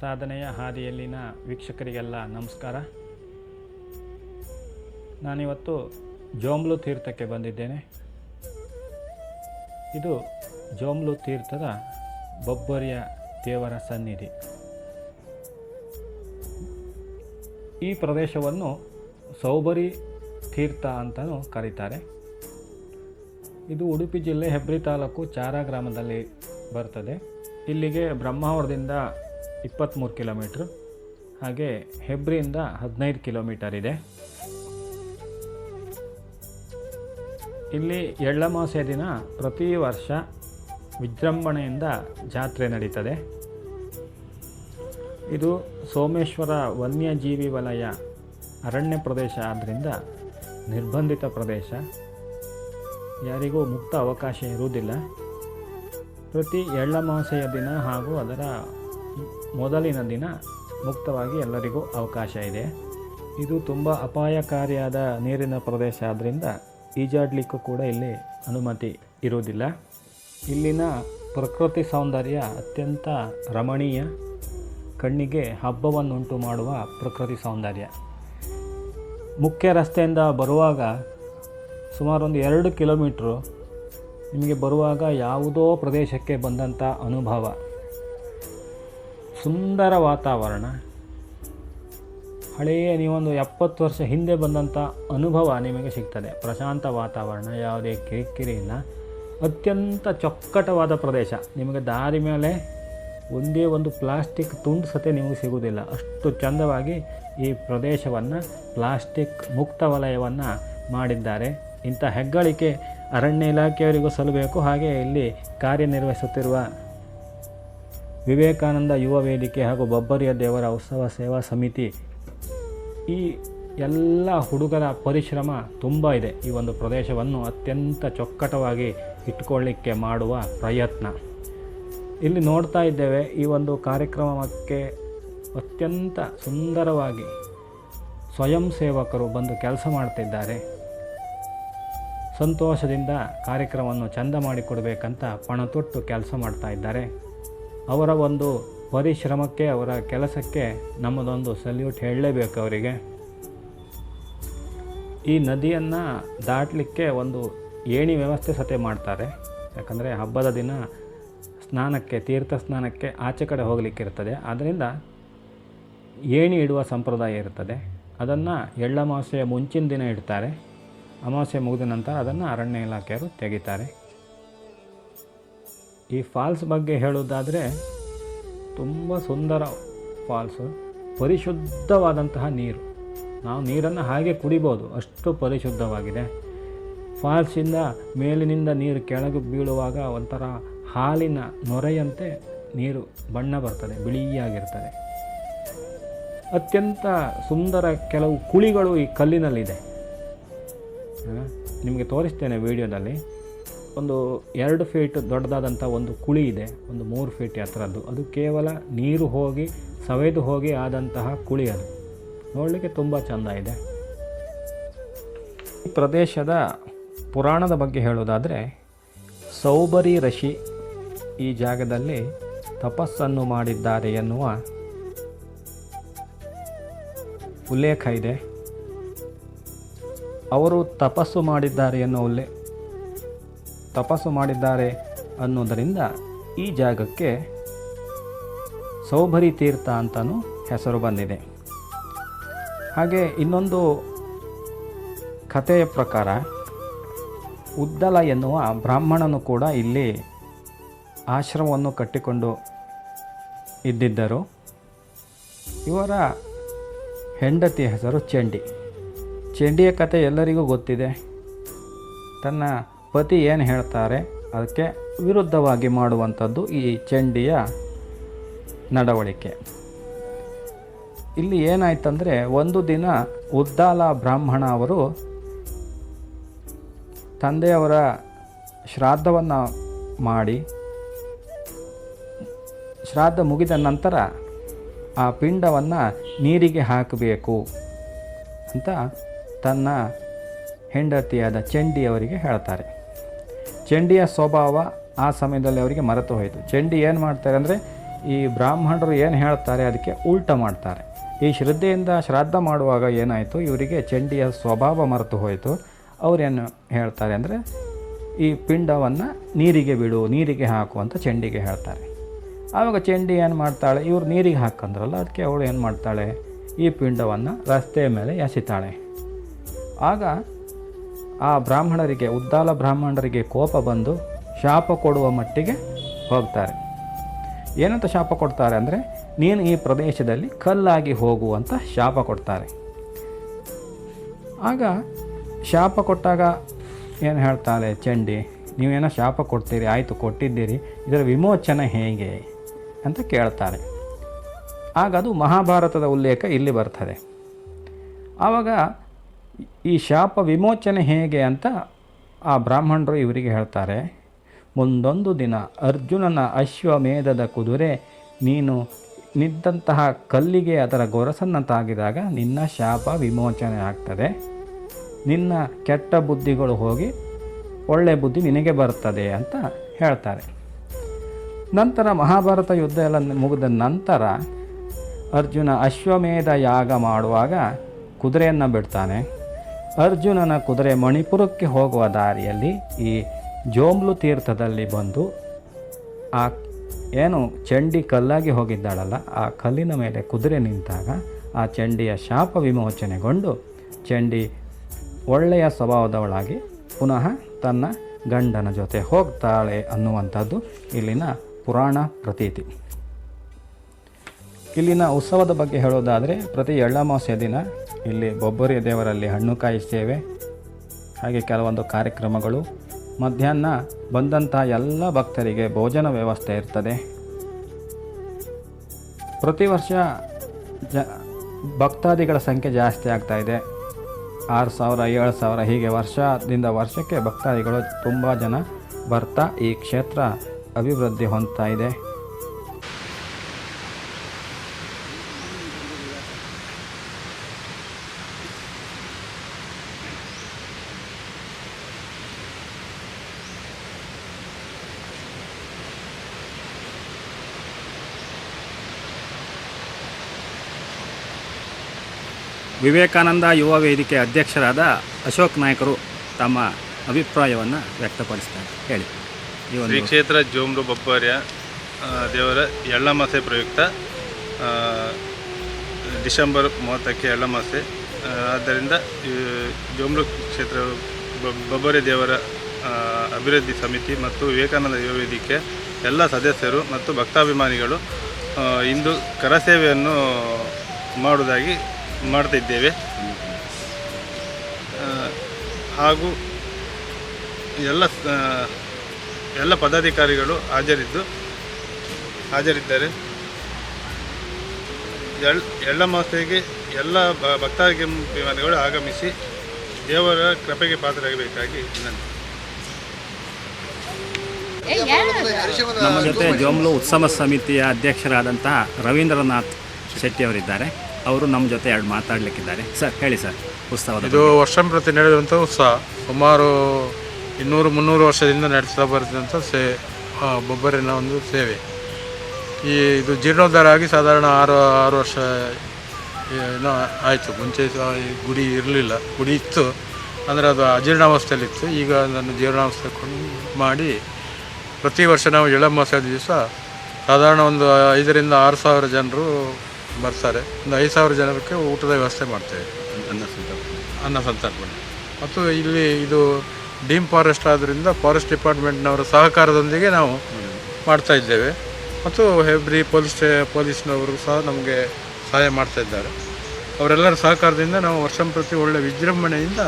ಸಾಧನೆಯ ಹಾದಿಯಲ್ಲಿನ ವೀಕ್ಷಕರಿಗೆಲ್ಲ ನಮಸ್ಕಾರ. ನಾನಿವತ್ತು ಜೋಮ್ಲು ತೀರ್ಥಕ್ಕೆ ಬಂದಿದ್ದೇನೆ. ಇದು ಜೋಮ್ಲು ತೀರ್ಥದ ಬೊಬ್ಬರಿಯ ದೇವರ ಸನ್ನಿಧಿ. ಈ ಪ್ರದೇಶವನ್ನು ಸೌಬರಿ ತೀರ್ಥ ಅಂತಲೂ ಕರೀತಾರೆ. ಇದು ಉಡುಪಿ ಜಿಲ್ಲೆ ಹೆಬ್ರಿ ತಾಲೂಕು ಚಾರಾ ಗ್ರಾಮದಲ್ಲಿ ಬರ್ತದೆ. ಇಲ್ಲಿಗೆ ಬ್ರಹ್ಮಾವರದಿಂದ ಇಪ್ಪತ್ತ್ಮೂರು ಕಿಲೋಮೀಟ್ರ್. ಹಾಗೆ ಹೆಬ್ರಿಯಿಂದ ಹದಿನೈದು ಕಿಲೋಮೀಟರ್ ಇದೆ. ಇಲ್ಲಿ ಎಳ್ಳಮಾಸೆ ದಿನ ಪ್ರತಿ ವರ್ಷ ವಿಜೃಂಭಣೆಯಿಂದ ಜಾತ್ರೆ ನಡೀತದೆ. ಇದು ಸೋಮೇಶ್ವರ ವನ್ಯಜೀವಿ ವಲಯ ಅರಣ್ಯ ಪ್ರದೇಶ ಆದ್ದರಿಂದ ನಿರ್ಬಂಧಿತ ಪ್ರದೇಶ. ಯಾರಿಗೂ ಮುಕ್ತ ಅವಕಾಶ ಇರುವುದಿಲ್ಲ. ಪ್ರತಿ ಎಳ್ಳಮಾಸೆಯ ದಿನ ಹಾಗೂ ಅದರ ಮೊದಲಿನ ದಿನ ಮುಕ್ತವಾಗಿ ಎಲ್ಲರಿಗೂ ಅವಕಾಶ ಇದೆ. ಇದು ತುಂಬ ಅಪಾಯಕಾರಿಯಾದ ನೀರಿನ ಪ್ರದೇಶ ಆದ್ದರಿಂದ ಈಜಾಡಲಿಕ್ಕೂ ಕೂಡ ಇಲ್ಲಿ ಅನುಮತಿ ಇರುವುದಿಲ್ಲ. ಇಲ್ಲಿನ ಪ್ರಕೃತಿ ಸೌಂದರ್ಯ ಅತ್ಯಂತ ರಮಣೀಯ. ಕಣ್ಣಿಗೆ ಹಬ್ಬವನ್ನುಂಟು ಮಾಡುವ ಪ್ರಕೃತಿ ಸೌಂದರ್ಯ. ಮುಖ್ಯ ರಸ್ತೆಯಿಂದ ಬರುವಾಗ ಸುಮಾರು ಒಂದು ಎರಡು ಕಿಲೋಮೀಟ್ರು ನಿಮಗೆ ಬರುವಾಗ ಯಾವುದೋ ಪ್ರದೇಶಕ್ಕೆ ಬಂದಂಥ ಅನುಭವ. ಸುಂದರ ವಾತಾವರಣ. ಹಳೆಯ ನೀವೊಂದು ಎಪ್ಪತ್ತು ವರ್ಷ ಹಿಂದೆ ಬಂದಂಥ ಅನುಭವ ನಿಮಗೆ ಸಿಗ್ತದೆ. ಪ್ರಶಾಂತ ವಾತಾವರಣ, ಯಾವುದೇ ಕಿರಿಕಿರಿ ಇಲ್ಲ ಅತ್ಯಂತ ಚೊಕ್ಕಟವಾದ ಪ್ರದೇಶ. ನಿಮಗೆ ದಾರಿ ಮೇಲೆ ಒಂದೇ ಒಂದು ಪ್ಲಾಸ್ಟಿಕ್ ತುಂಡು ಸತೆ ನಿಮಗೆ ಸಿಗುವುದಿಲ್ಲ. ಅಷ್ಟು ಚಂದವಾಗಿ ಈ ಪ್ರದೇಶವನ್ನು ಪ್ಲಾಸ್ಟಿಕ್ ಮುಕ್ತ ವಲಯವನ್ನು ಮಾಡಿದ್ದಾರೆ. ಇಂಥ ಹೆಗ್ಗಳಿಕೆ ಅರಣ್ಯ ಇಲಾಖೆಯವರಿಗೂ ಸಲ್ಲಬೇಕು. ಹಾಗೆ ಇಲ್ಲಿ ಕಾರ್ಯನಿರ್ವಹಿಸುತ್ತಿರುವ ವಿವೇಕಾನಂದ ಯುವ ವೇದಿಕೆ ಹಾಗೂ ಬಬ್ಬರಿಯ ದೇವರ ಉತ್ಸವ ಸೇವಾ ಸಮಿತಿ. ಈ ಎಲ್ಲ ಹುಡುಗರ ಪರಿಶ್ರಮ ತುಂಬ ಇದೆ. ಈ ಒಂದು ಪ್ರದೇಶವನ್ನು ಅತ್ಯಂತ ಚೊಕ್ಕಟವಾಗಿ ಇಟ್ಕೊಳ್ಳಿಕ್ಕೆ ಮಾಡುವ ಪ್ರಯತ್ನ. ಇಲ್ಲಿ ನೋಡ್ತಾ ಇದ್ದೇವೆ, ಈ ಒಂದು ಕಾರ್ಯಕ್ರಮಕ್ಕೆ ಅತ್ಯಂತ ಸುಂದರವಾಗಿ ಸ್ವಯಂ ಸೇವಕರು ಬಂದು ಕೆಲಸ ಮಾಡ್ತಿದ್ದಾರೆ. ಸಂತೋಷದಿಂದ ಕಾರ್ಯಕ್ರಮವನ್ನು ಚಂದ ಮಾಡಿಕೊಡಬೇಕಂತ ಪಣ ತೊಟ್ಟು ಕೆಲಸ ಮಾಡ್ತಾ ಇದ್ದಾರೆ. ಅವರ ಒಂದು ಪರಿಶ್ರಮಕ್ಕೆ, ಅವರ ಕೆಲಸಕ್ಕೆ ನಮ್ಮದೊಂದು ಸಲ್ಯೂಟ್ ಹೇಳಲೇಬೇಕು ಅವರಿಗೆ. ಈ ನದಿಯನ್ನು ದಾಟಲಿಕ್ಕೆ ಒಂದು ಏಣಿ ವ್ಯವಸ್ಥೆ ಸತೆ ಮಾಡ್ತಾರೆ. ಯಾಕಂದರೆ ಹಬ್ಬದ ದಿನ ಸ್ನಾನಕ್ಕೆ, ತೀರ್ಥ ಸ್ನಾನಕ್ಕೆ ಆಚೆ ಕಡೆ ಹೋಗಲಿಕ್ಕೆ ಇರ್ತದೆ. ಆದ್ದರಿಂದ ಏಣಿ ಇಡುವ ಸಂಪ್ರದಾಯ ಇರ್ತದೆ. ಅದನ್ನು ಎಳ್ಳಮಾಸೆಯ ಮುಂಚಿನ ದಿನ ಇಡ್ತಾರೆ. ಅಮಾವಾಸ್ಯೆ ಮುಗಿದ ನಂತರ ಅದನ್ನು ಅರಣ್ಯ ಇಲಾಖೆಯವರು ತೆಗಿತಾರೆ. ಈ ಫಾಲ್ಸ್ ಬಗ್ಗೆ ಹೇಳುವುದಾದರೆ ತುಂಬ ಸುಂದರ ಫಾಲ್ಸು, ಪರಿಶುದ್ಧವಾದಂತಹ ನೀರು. ನಾವು ನೀರನ್ನು ಹಾಗೆ ಕುಡಿಬೋದು, ಅಷ್ಟು ಪರಿಶುದ್ಧವಾಗಿದೆ. ಫಾಲ್ಸಿಂದ ಮೇಲಿನಿಂದ ನೀರು ಕೆಳಗೆ ಬೀಳುವಾಗ ಒಂಥರ ಹಾಲಿನ ನೊರೆಯಂತೆ ನೀರು, ಬಣ್ಣ ಬರ್ತದೆ, ಬಿಳಿಯಾಗಿರ್ತದೆ. ಅತ್ಯಂತ ಸುಂದರ ಕೆಲವು ಕುಳಿಗಳು ಈ ಕಲ್ಲಿನಲ್ಲಿದೆ. ನಿಮಗೆ ತೋರಿಸ್ತೇನೆ ವಿಡಿಯೋದಲ್ಲಿ. ಒಂದು ಎರಡು ಫೀಟ್ ದೊಡ್ಡದಾದಂಥ ಒಂದು ಕುಳಿ ಇದೆ, ಒಂದು ಮೂರು ಫೀಟ್ ಎತ್ತರದ್ದು. ಅದು ಕೇವಲ ನೀರು ಹೋಗಿ, ಸವೆದು ಹೋಗಿ ಆದಂತಹ ಕುಳಿ ಅದು. ನೋಡಲಿಕ್ಕೆ ತುಂಬ ಚೆಂದ ಇದೆ. ಈ ಪ್ರದೇಶದ ಪುರಾಣದ ಬಗ್ಗೆ ಹೇಳೋದಾದರೆ, ಸೌಬರಿ ಋಷಿ ಈ ಜಾಗದಲ್ಲಿ ತಪಸ್ಸನ್ನು ಮಾಡಿದ್ದಾರೆ ಎನ್ನುವ ಉಲ್ಲೇಖ ಇದೆ. ಅವರು ತಪಸ್ಸು ಮಾಡಿದ್ದಾರೆ ಎನ್ನುವ ಉಲ್ಲೇ ತಪಸ್ಸು ಮಾಡಿದ್ದಾರೆ ಅನ್ನೋದರಿಂದ ಈ ಜಾಗಕ್ಕೆ ಸೌಭರಿ ತೀರ್ಥ ಅಂತಲೂ ಹೆಸರು ಬಂದಿದೆ. ಹಾಗೆ ಇನ್ನೊಂದು ಕಥೆಯ ಪ್ರಕಾರ ಉದ್ದಲ ಎನ್ನುವ ಬ್ರಾಹ್ಮಣನು ಕೂಡ ಇಲ್ಲಿ ಆಶ್ರಮವನ್ನು ಕಟ್ಟಿಕೊಂಡು ಇದ್ದಿದ್ದರು. ಇವರ ಹೆಂಡತಿ ಹೆಸರು ಚಂಡಿ. ಚಂಡಿಯ ಕತೆ ಎಲ್ಲರಿಗೂ ಗೊತ್ತಿದೆ. ತನ್ನ ಪತಿ ಏನು ಹೇಳ್ತಾರೆ? ಅದಕ್ಕೆ ವಿರುದ್ಧವಾಗಿ ಮಾಡುವಂಥದ್ದು ಈ ಚಂಡಿಯ ನಡವಳಿಕೆ. ಇಲ್ಲಿ ಏನಾಯ್ತಂದರೆ, ಒಂದು ದಿನ ಉದ್ದಾಲ ಬ್ರಾಹ್ಮಣ ಅವರು ತಂದೆಯವರ ಶ್ರಾದ್ದವನ್ನು ಮಾಡಿ, ಶ್ರಾದ್ದ ಮುಗಿದ ನಂತರ ಆ ಪಿಂಡವನ್ನು ನೀರಿಗೆ ಹಾಕಬೇಕು ಅಂತ ತನ್ನ ಹೆಂಡತಿಯಾದ ಚಂಡಿಯವರಿಗೆ ಹೇಳ್ತಾರೆ. ಚಂಡಿಯ ಸ್ವಭಾವ ಆ ಸಮಯದಲ್ಲಿ ಅವರಿಗೆ ಮರೆತು ಹೋಯಿತು. ಚಂಡಿ ಏನು ಮಾಡ್ತಾರೆ ಅಂದರೆ ಈ ಬ್ರಾಹ್ಮಣರು ಏನು ಹೇಳ್ತಾರೆ ಅದಕ್ಕೆ ಉಲ್ಟ ಮಾಡ್ತಾರೆ. ಈ ಶ್ರದ್ಧೆಯಿಂದ ಶ್ರಾದ್ದ ಮಾಡುವಾಗ ಏನಾಯಿತು? ಇವರಿಗೆ ಚಂಡಿಯ ಸ್ವಭಾವ ಮರೆತು ಹೋಯಿತು. ಅವರೇನು ಹೇಳ್ತಾರೆ ಅಂದರೆ ಈ ಪಿಂಡವನ್ನು ನೀರಿಗೆ ಬಿಡು, ನೀರಿಗೆ ಹಾಕು ಅಂತ ಚಂಡಿಗೆ ಹೇಳ್ತಾರೆ. ಆವಾಗ ಚಂಡಿ ಏನು ಮಾಡ್ತಾಳೆ? ಇವರು ನೀರಿಗೆ ಹಾಕಂದ್ರಲ್ಲ, ಅದಕ್ಕೆ ಅವಳು ಏನು ಮಾಡ್ತಾಳೆ? ಈ ಪಿಂಡವನ್ನು ರಸ್ತೆಯ ಮೇಲೆ ಎಸಿತಾಳೆ. ಆಗ ಆ ಬ್ರಾಹ್ಮಣರಿಗೆ, ಉದ್ದಾಲ ಬ್ರಾಹ್ಮಣರಿಗೆ ಕೋಪ ಬಂದು ಶಾಪ ಕೊಡುವ ಮಟ್ಟಿಗೆ ಹೋಗ್ತಾರೆ. ಏನಂತ ಶಾಪ ಕೊಡ್ತಾರೆ ಅಂದರೆ, ನೀನು ಈ ಪ್ರದೇಶದಲ್ಲಿ ಕಲ್ಲಾಗಿ ಹೋಗು ಅಂತ ಶಾಪ ಕೊಡ್ತಾರೆ. ಆಗ ಶಾಪ ಕೊಟ್ಟಾಗ ಏನು ಹೇಳ್ತಾರೆ ಚಂಡಿ, ನೀವೇನೋ ಶಾಪ ಕೊಡ್ತೀರಿ, ಆಯಿತು ಕೊಟ್ಟಿದ್ದೀರಿ, ಇದರ ವಿಮೋಚನೆ ಹೇಗೆ ಅಂತ ಕೇಳ್ತಾರೆ. ಆಗ ಅದು ಮಹಾಭಾರತದ ಉಲ್ಲೇಖ ಇಲ್ಲಿ ಬರ್ತದೆ. ಆವಾಗ ಈ ಶಾಪ ವಿಮೋಚನೆ ಹೇಗೆ ಅಂತ ಆ ಬ್ರಾಹ್ಮಣರು ಇವರಿಗೆ ಹೇಳ್ತಾರೆ. ಮುಂದೊಂದು ದಿನ ಅರ್ಜುನನ ಅಶ್ವಮೇಧದ ಕುದುರೆ ನೀನು ನಿಂತಹ ಕಲ್ಲಿಗೆ ಅದರ ಗೊರಸನ್ನು ತಾಗಿದಾಗ ನಿನ್ನ ಶಾಪ ವಿಮೋಚನೆ ಆಗ್ತದೆ. ನಿನ್ನ ಕೆಟ್ಟ ಬುದ್ಧಿಗಳು ಹೋಗಿ ಒಳ್ಳೆ ಬುದ್ಧಿ ನಿನಗೆ ಬರ್ತದೆ ಅಂತ ಹೇಳ್ತಾರೆ. ನಂತರ ಮಹಾಭಾರತ ಯುದ್ಧ ಎಲ್ಲ ಮುಗಿದ ನಂತರ ಅರ್ಜುನ ಅಶ್ವಮೇಧ ಯಾಗ ಮಾಡುವಾಗ ಕುದುರೆಯನ್ನು ಬಿಡ್ತಾನೆ. ಅರ್ಜುನನ ಕುದುರೆ ಮಣಿಪುರಕ್ಕೆ ಹೋಗುವ ದಾರಿಯಲ್ಲಿ ಈ ಜೋಮ್ಲು ತೀರ್ಥದಲ್ಲಿ ಬಂದು ಆ ಏನು ಚಂಡಿ ಕಲ್ಲಾಗಿ ಹೋಗಿದ್ದಾಳಲ್ಲ, ಆ ಕಲ್ಲಿನ ಮೇಲೆ ಕುದುರೆ ನಿಂತಾಗ ಆ ಚಂಡಿಯ ಶಾಪ ವಿಮೋಚನೆಗೊಂಡು ಚಂಡಿ ಒಳ್ಳೆಯ ಸ್ವಭಾವದವಳಾಗಿ ಪುನಃ ತನ್ನ ಗಂಡನ ಜೊತೆ ಹೋಗ್ತಾಳೆ ಅನ್ನುವಂಥದ್ದು ಇಲ್ಲಿನ ಪುರಾಣ ಪ್ರತೀತಿ. ಇಲ್ಲಿನ ಉತ್ಸವದ ಬಗ್ಗೆ ಹೇಳೋದಾದರೆ ಪ್ರತಿ ಎಳ್ಳಮಾಸ್ಯ ದಿನ ಇಲ್ಲಿ ಬೊಬ್ಬರಿ ದೇವರಲ್ಲಿ ಹಣ್ಣು ಕಾಯಿಸ್ತೇವೆ. ಹಾಗೆ ಕೆಲವೊಂದು ಕಾರ್ಯಕ್ರಮಗಳು. ಮಧ್ಯಾಹ್ನ ಬಂದಂಥ ಎಲ್ಲ ಭಕ್ತರಿಗೆ ಭೋಜನ ವ್ಯವಸ್ಥೆ ಇರ್ತದೆ. ಪ್ರತಿ ವರ್ಷ ಜ ಭಕ್ತಾದಿಗಳ ಸಂಖ್ಯೆ ಜಾಸ್ತಿ ಆಗ್ತಾ ಇದೆ. ಆರು ಸಾವಿರ, ಏಳು ಸಾವಿರ ಹೀಗೆ ವರ್ಷದಿಂದ ವರ್ಷಕ್ಕೆ ಭಕ್ತಾದಿಗಳು ತುಂಬ ಜನ ಬರ್ತಾ ಈ ಕ್ಷೇತ್ರ ಅಭಿವೃದ್ಧಿ ಹೊಂದ್ತಾ ಇದೆ. ವಿವೇಕಾನಂದ ಯುವ ವೇದಿಕೆ ಅಧ್ಯಕ್ಷರಾದ ಅಶೋಕ್ ನಾಯಕರು ತಮ್ಮ ಅಭಿಪ್ರಾಯವನ್ನು ವ್ಯಕ್ತಪಡಿಸ್ತಾರೆ. ಹೇಳಿ. ಈ ಶ್ರೀ ಕ್ಷೇತ್ರ ಜೋಮ್ರು ಬಬ್ಬಾರ್ಯ ದೇವರ ಎಳ್ಳಮಾಸೆ ಪ್ರಯುಕ್ತ ಡಿಸೆಂಬರ್ ಮೂವತ್ತಕ್ಕೆ ಎಳ್ಳಮಾಸೆ. ಆದ್ದರಿಂದ ಜೋಮ್ರು ಕ್ಷೇತ್ರ ಬಬ್ಬರೆ ದೇವರ ಅಭಿವೃದ್ಧಿ ಸಮಿತಿ ಮತ್ತು ವಿವೇಕಾನಂದ ಯುವ ವೇದಿಕೆ ಎಲ್ಲ ಸದಸ್ಯರು ಮತ್ತು ಭಕ್ತಾಭಿಮಾನಿಗಳು ಇಂದು ಕರಸೇವೆಯನ್ನು ಮಾಡುವುದಾಗಿ ಮಾಡ್ತಿದ್ದೇವೆ. ಹಾಗೂ ಎಲ್ಲ ಸ- ಎಲ್ಲ ಪದಾಧಿಕಾರಿಗಳು ಹಾಜರಿದ್ದು ಹಾಜರಿದ್ದಾರೆ. ಎಳ್ ಎಳ್ಳಮಾಸೆಗೆ ಎಲ್ಲ ಬ- ಭಕ್ತಾಭಿಮಾನಿಗಳು ಆಗಮಿಸಿ ದೇವರ ಕೃಪೆಗೆ ಪಾತ್ರರಾಗಬೇಕಾಗಿ ವಿನಂತಿ. ನಮ್ಮ ಜೊತೆ ಜೋಮ್ಲು ಉತ್ಸವ ಸಮಿತಿಯ ಅಧ್ಯಕ್ಷರಾದಂತಹ ರವೀಂದ್ರನಾಥ್ ಶೆಟ್ಟಿ ಅವರಿದ್ದಾರೆ. ಅವರು ನಮ್ಮ ಜೊತೆ ಎರಡು ಮಾತಾಡಲಿಕ್ಕಿದ್ದಾರೆ. ಸರ್ ಹೇಳಿ ಸರ್ ಉತ್ಸವ ಇದು ವರ್ಷಂಪ್ರತಿ ನಡೆದಂಥ ಉತ್ಸವ. ಸುಮಾರು ಇನ್ನೂರು ಮುನ್ನೂರು ವರ್ಷದಿಂದ ನಡೆಸ್ತಾ ಬರ್ತಿದ್ದಂಥ ಸೇ ಬೊಬ್ಬರಿನ ಒಂದು ಸೇವೆ. ಈ ಇದು ಜೀರ್ಣೋದ್ಧಾರ ಆಗಿ ಸಾಧಾರಣ ಆರು ಆರು ವರ್ಷ ಏನೋ ಆಯಿತು. ಮುಂಚೆ ಈ ಗುಡಿ ಇರಲಿಲ್ಲ. ಗುಡಿ ಇತ್ತು. ಅಂದರೆ ಅದು ಅಜೀರ್ಣಾವಸ್ಥೆಯಲ್ಲಿತ್ತು. ಈಗ ಅದನ್ನು ಜೀರ್ಣಾವಸ್ಥೆ ಕೊಂಡು ಮಾಡಿ ಪ್ರತಿ ವರ್ಷ ನಾವು ಎಳಮಾಸ ದಿವಸ ಸಾಧಾರಣ ಒಂದು ಐದರಿಂದ ಆರು ಸಾವಿರ ಜನರು ಬರ್ತಾರೆ. ಒಂದು ಐದು ಸಾವಿರ ಜನಕ್ಕೆ ಊಟದ ವ್ಯವಸ್ಥೆ ಮಾಡ್ತೇವೆ. ಅನ್ನ ಸಂತರ್ಪಣೆ ಮತ್ತು ಇಲ್ಲಿ ಇದು ಡೀಮ್ ಫಾರೆಸ್ಟ್ ಆದ್ದರಿಂದ ಫಾರೆಸ್ಟ್ ಡಿಪಾರ್ಟ್ಮೆಂಟ್ನವರ ಸಹಕಾರದೊಂದಿಗೆ ನಾವು ಮಾಡ್ತಾ ಇದ್ದೇವೆ. ಮತ್ತು ಹೆಬ್ರಿ ಪೊಲೀಸ್ ಪೊಲೀಸ್ನವರು ಸಹ ನಮಗೆ ಸಹಾಯ ಮಾಡ್ತಾ ಇದ್ದಾರೆ. ಅವರೆಲ್ಲರ ಸಹಕಾರದಿಂದ ನಾವು ವರ್ಷಂಪ್ರತಿ ಒಳ್ಳೆ ವಿಜೃಂಭಣೆಯಿಂದ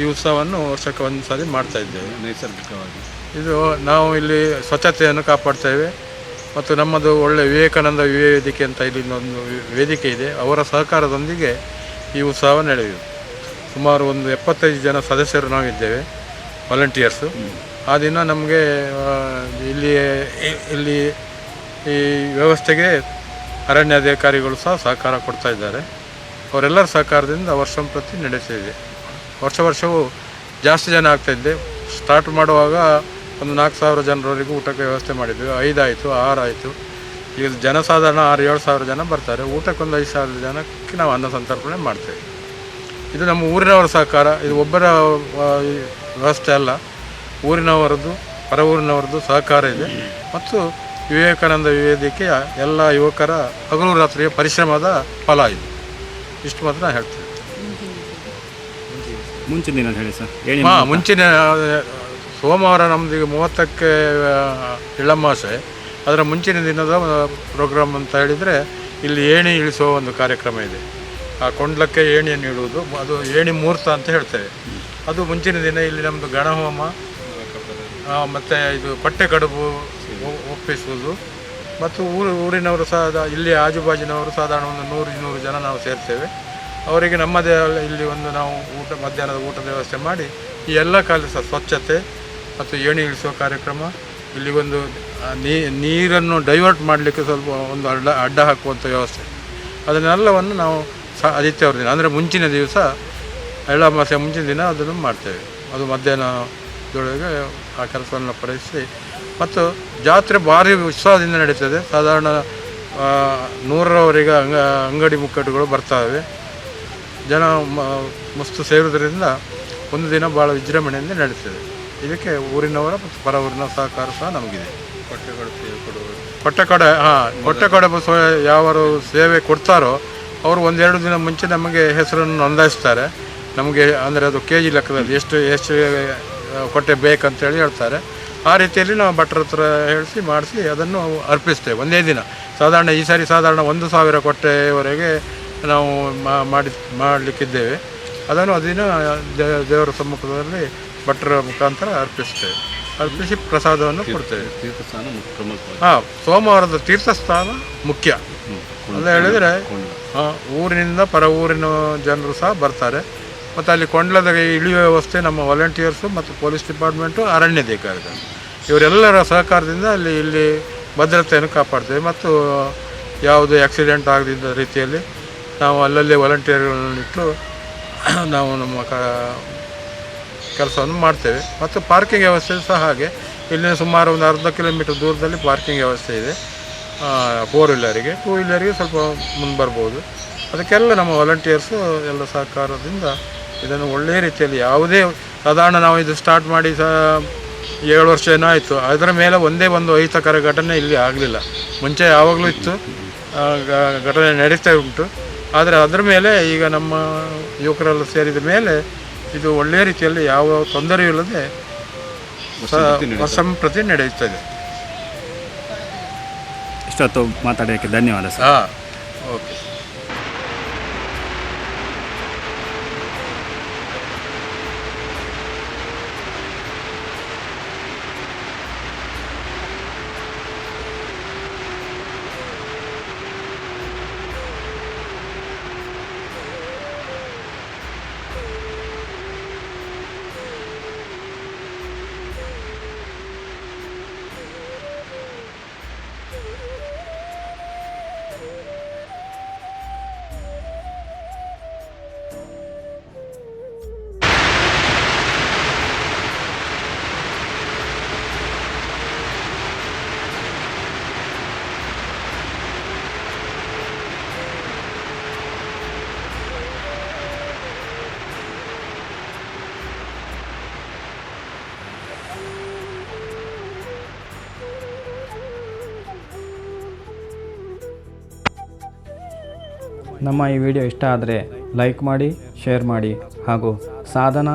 ಈ ಉತ್ಸವವನ್ನು ವರ್ಷಕ್ಕೆ ಒಂದು ಸಾರಿ ಮಾಡ್ತಾ ಇದ್ದೇವೆ. ನೈಸರ್ಗಿಕವಾಗಿ. ಇದು ನಾವು ಇಲ್ಲಿ ಸ್ವಚ್ಛತೆಯನ್ನು ಕಾಪಾಡ್ತೇವೆ. ಮತ್ತು ನಮ್ಮದು ಒಳ್ಳೆ ವಿವೇಕಾನಂದ ವೇದಿಕೆ ಅಂತ ಇಲ್ಲಿ ಒಂದು ವೇದಿಕೆ ಇದೆ. ಅವರ ಸಹಕಾರದೊಂದಿಗೆ ಈ ಉತ್ಸವ ನಡೆಯಿತು ಸುಮಾರು ಒಂದು ಎಪ್ಪತ್ತೈದು ಜನ ಸದಸ್ಯರು ನಾವಿದ್ದೇವೆ ವಾಲಂಟಿಯರ್ಸು ಆ ದಿನ ನಮಗೆ ಇಲ್ಲಿ ಇಲ್ಲಿ ಈ ವ್ಯವಸ್ಥೆಗೆ ಅರಣ್ಯಾಧಿಕಾರಿಗಳು ಸಹ ಸಹಕಾರ ಕೊಡ್ತಾ ಇದ್ದಾರೆ. ಅವರೆಲ್ಲರ ಸಹಕಾರದಿಂದ ವರ್ಷಂಪ್ರತಿ ನಡೆಸಿದೆ ವರ್ಷ ವರ್ಷವೂ ಜಾಸ್ತಿ ಜನ ಆಗ್ತಾಯಿದ್ದೆ ಸ್ಟಾರ್ಟ್ ಮಾಡುವಾಗ ಒಂದು ನಾಲ್ಕು ಸಾವಿರ ಜನರವರೆಗೂ ಊಟಕ್ಕೆ ವ್ಯವಸ್ಥೆ ಮಾಡಿದ್ವಿ. ಐದಾಯಿತು ಆರಾಯಿತು ಈಗ ಜನಸಾಧಾರಣ ಆರು ಏಳು ಸಾವಿರ ಜನ ಬರ್ತಾರೆ. ಊಟಕ್ಕೊಂದು ಐದು ಸಾವಿರ ಜನಕ್ಕೆ ನಾವು ಅನ್ನ ಸಂತರ್ಪಣೆ ಮಾಡ್ತೇವೆ. ಇದು ನಮ್ಮ ಊರಿನವರ ಸಹಕಾರ. ಇದು ಒಬ್ಬರ ವ್ಯವಸ್ಥೆ ಅಲ್ಲ. ಊರಿನವರದ್ದು ಪರ ಊರಿನವರದ್ದು ಸಹಕಾರ ಇದೆ. ಮತ್ತು ವಿವೇಕಾನಂದ ವೇದಿಕೆಯ ಎಲ್ಲ ಯುವಕರ ಹಗಲು ರಾತ್ರಿಯ ಪರಿಶ್ರಮದ ಫಲ ಇದು. ಇಷ್ಟು ಮಾತ್ರ ನಾನು ಹೇಳ್ತೇನೆ. ಮುಂಚಿನ ದಿನ ಹೇಳಿ ಸರ್. ಹಾಂ ಮುಂಚಿನ ಸೋಮವಾರ ನಮ್ದು ಈಗ ಮೂವತ್ತಕ್ಕೆ ಇಳಮಾಸೆ. ಅದರ ಮುಂಚಿನ ದಿನದ ಪ್ರೋಗ್ರಾಮ್ ಅಂತ ಹೇಳಿದರೆ ಇಲ್ಲಿ ಏಣಿ ಇಳಿಸುವ ಒಂದು ಕಾರ್ಯಕ್ರಮ ಇದೆ. ಆ ಕೊಂಡ್ಲಕ್ಕೆ ಏಣಿಯನ್ನು ಇಡುವುದು. ಅದು ಏಣಿ ಮುಹೂರ್ತ ಅಂತ ಹೇಳ್ತೇವೆ. ಅದು ಮುಂಚಿನ ದಿನ ಇಲ್ಲಿ ನಮ್ಮದು ಗಣಹೋಮ ಮತ್ತು ಇದು ಪಟ್ಟೆ ಕಡುಬು ಒಪ್ಪಿಸುವುದು. ಮತ್ತು ಊರು, ಊರಿನವರು ಸಹ ಇಲ್ಲಿ ಆಜುಬಾಜಿನವರು ಸಾಧಾರಣ ಒಂದು ನೂರು, ಇನ್ನೂರು ಜನ ನಾವು ಸೇರ್ತೇವೆ. ಅವರಿಗೆ ನಮ್ಮದೇ ಇಲ್ಲಿ ಒಂದು ನಾವು ಊಟ, ಮಧ್ಯಾಹ್ನದ ಊಟದ ವ್ಯವಸ್ಥೆ ಮಾಡಿ ಈ ಎಲ್ಲ ಕಾಲ ಸ್ವಚ್ಛತೆ ಮತ್ತು ಏಣಿ ಇಳಿಸುವ ಕಾರ್ಯಕ್ರಮ. ಇಲ್ಲಿ ಒಂದು ನೀರನ್ನು ಡೈವರ್ಟ್ ಮಾಡಲಿಕ್ಕೆ ಸ್ವಲ್ಪ ಒಂದು ಅಡ್ಡ ಅಡ್ಡ ಹಾಕುವಂಥ ವ್ಯವಸ್ಥೆ. ಅದನ್ನೆಲ್ಲವನ್ನು ನಾವು ಸ ಆದಿತ್ಯವಾರ ದಿನ, ಅಂದರೆ ಮುಂಚಿನ ದಿವಸ ಎಳ್ಳಮಾಸೆ ಮುಂಚಿನ ದಿನ ಅದನ್ನು ಮಾಡ್ತೇವೆ. ಅದು ಮಧ್ಯಾಹ್ನದೊಳಗೆ ಆ ಕೆಲಸವನ್ನು ಪಡಿಸಿ. ಮತ್ತು ಜಾತ್ರೆ ಭಾರಿ ಉತ್ಸಾಹದಿಂದ ನಡೀತದೆ. ಸಾಧಾರಣ ನೂರರವರೆಗೆ ಅಂಗ, ಅಂಗಡಿ ಮುಕ್ಕಟ್ಟುಗಳು ಬರ್ತಾವೆ. ಜನ ಮಸ್ತು ಸೇರುವುದರಿಂದ ಒಂದು ದಿನ ಭಾಳ ವಿಜೃಂಭಣೆಯಿಂದ ನಡೀತದೆ. ಇದಕ್ಕೆ ಊರಿನವರ ಮತ್ತು ಪರ ಊರಿನ ಸಹಕಾರ ಸಹ ನಮಗಿದೆ. ಕೊಟ್ಟೆ ಕೊಟ್ಟೆಕಡೆ ಹಾಂ ಕೊಟ್ಟೆಕಡೆ ಬಸ್ ಯಾವರು ಸೇವೆ ಕೊಡ್ತಾರೋ ಅವರು ಒಂದೆರಡು ದಿನ ಮುಂಚೆ ನಮಗೆ ಹೆಸರನ್ನು ನೋಂದಾಯಿಸ್ತಾರೆ. ನಮಗೆ ಅಂದರೆ ಅದು ಕೆ ಜಿ ಲೆಕ್ಕದಲ್ಲಿ ಎಷ್ಟು ಎಷ್ಟು ಕೊಟ್ಟೆ ಬೇಕಂತೇಳಿ ಹೇಳ್ತಾರೆ. ಆ ರೀತಿಯಲ್ಲಿ ನಾವು ಭಟ್ರ ಹತ್ರ ಹೇಳಿಸಿ ಮಾಡಿಸಿ ಅದನ್ನು ಅರ್ಪಿಸ್ತೇವೆ ಒಂದೇ ದಿನ. ಸಾಧಾರಣ ಈ ಸಾರಿ ಸಾಧಾರಣ ಒಂದು ಸಾವಿರ ಕೊಟ್ಟೆವರೆಗೆ ನಾವು ಮಾಡಿ ಮಾಡಲಿಕ್ಕಿದ್ದೇವೆ. ಅದನ್ನು ಅದಿನ ದೇವರ ಸಮ್ಮುಖದಲ್ಲಿ ಭಟ್ರ ಮುಖಾಂತರ ಅರ್ಪಿಸ್ತೇವೆ ಅರ್ಪಿಸಿ ಪ್ರಸಾದವನ್ನು ಕೊಡ್ತೇವೆ. ತೀರ್ಥಸ್ಥಾನ ಹಾಂ ಸೋಮವಾರದ ತೀರ್ಥಸ್ಥಾನ ಮುಖ್ಯ. ಅಂತ ಹೇಳಿದರೆ ಊರಿನಿಂದ ಪರ ಊರಿನ ಜನರು ಸಹ ಬರ್ತಾರೆ. ಮತ್ತು ಅಲ್ಲಿ ಕೊಂಡ್ಲದ ಇಳಿಯುವ ವ್ಯವಸ್ಥೆ ನಮ್ಮ ವಾಲಂಟಿಯರ್ಸು ಮತ್ತು ಪೊಲೀಸ್ ಡಿಪಾರ್ಟ್ಮೆಂಟು ಅರಣ್ಯಾಧಿಕಾರಿಗಳು. ಇವರೆಲ್ಲರ ಸಹಕಾರದಿಂದ ಅಲ್ಲಿ ಇಲ್ಲಿ ಭದ್ರತೆಯನ್ನು ಕಾಪಾಡ್ತೇವೆ. ಮತ್ತು ಯಾವುದೇ ಆಕ್ಸಿಡೆಂಟ್ ಆಗದಿದ್ದ ರೀತಿಯಲ್ಲಿ ನಾವು ಅಲ್ಲಲ್ಲಿ ವಾಲಂಟಿಯರ್ಗಳನ್ನು ಇಟ್ಟು ನಾವು ನಮ್ಮ ಕ ಕೆಲಸವನ್ನು ಮಾಡ್ತೇವೆ. ಮತ್ತು ಪಾರ್ಕಿಂಗ್ ವ್ಯವಸ್ಥೆ ಸಹ ಹಾಗೆ. ಇಲ್ಲಿನ ಸುಮಾರು ಒಂದು ಅರ್ಧ ಕಿಲೋಮೀಟರ್ ದೂರದಲ್ಲಿ ಪಾರ್ಕಿಂಗ್ ವ್ಯವಸ್ಥೆ ಇದೆ. ಫೋರ್ ವೀಲರಿಗೆ ಟೂ ವೀಲರಿಗೆ ಸ್ವಲ್ಪ ಮುಂದೆ ಬರ್ಬೋದು. ಅದಕ್ಕೆಲ್ಲ ನಮ್ಮ ವಾಲಂಟಿಯರ್ಸು ಎಲ್ಲ ಸಹಕಾರದಿಂದ ಇದನ್ನು ಒಳ್ಳೆಯ ರೀತಿಯಲ್ಲಿ ಯಾವುದೇ ಸಾಧಾರಣ ನಾವು ಇದು ಸ್ಟಾರ್ಟ್ ಮಾಡಿ ಸಹ ಏಳು ವರ್ಷ ಏನೋ ಆಯಿತು. ಅದರ ಮೇಲೆ ಒಂದೇ ಒಂದು ಅಹಿತಕರ ಘಟನೆ ಇಲ್ಲಿ ಆಗಲಿಲ್ಲ. ಮುಂಚೆ ಯಾವಾಗಲೂ ಇತ್ತು. ಘಟನೆ ನಡೀತಾ ಉಂಟು. ಆದರೆ ಅದರ ಮೇಲೆ ಈಗ ನಮ್ಮ ಯುವಕರೆಲ್ಲ ಸೇರಿದ ಮೇಲೆ ಇದು ಒಳ್ಳೆಯ ರೀತಿಯಲ್ಲಿ ಯಾವ ತೊಂದರೆಯೂ ಇಲ್ಲದೆ ಸಂಪ್ರತಿ ನಡೆಯುತ್ತದೆ ಇಷ್ಟೊತ್ತು ಮಾತಾಡೋಕ್ಕೆ ಧನ್ಯವಾದ ಸರ್. ಹಾಂ ಓಕೆ ನಮ್ಮ ಈ ವಿಡಿಯೋ ಇಷ್ಟ ಆದರೆ ಲೈಕ್ ಮಾಡಿ, ಶೇರ್ ಮಾಡಿ ಹಾಗೂ ಸಾಧನ,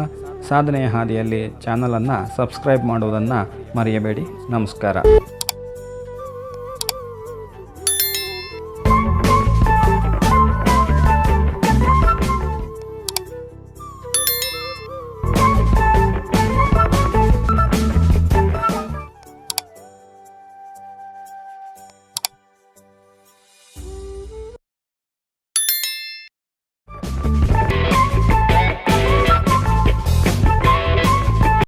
ಸಾಧನೆಯ ಹಾದಿಯಲ್ಲಿ ಚಾನಲನ್ನು ಸಬ್ಸ್ಕ್ರೈಬ್ ಮಾಡುವುದನ್ನು ಮರೆಯಬೇಡಿ. ನಮಸ್ಕಾರ.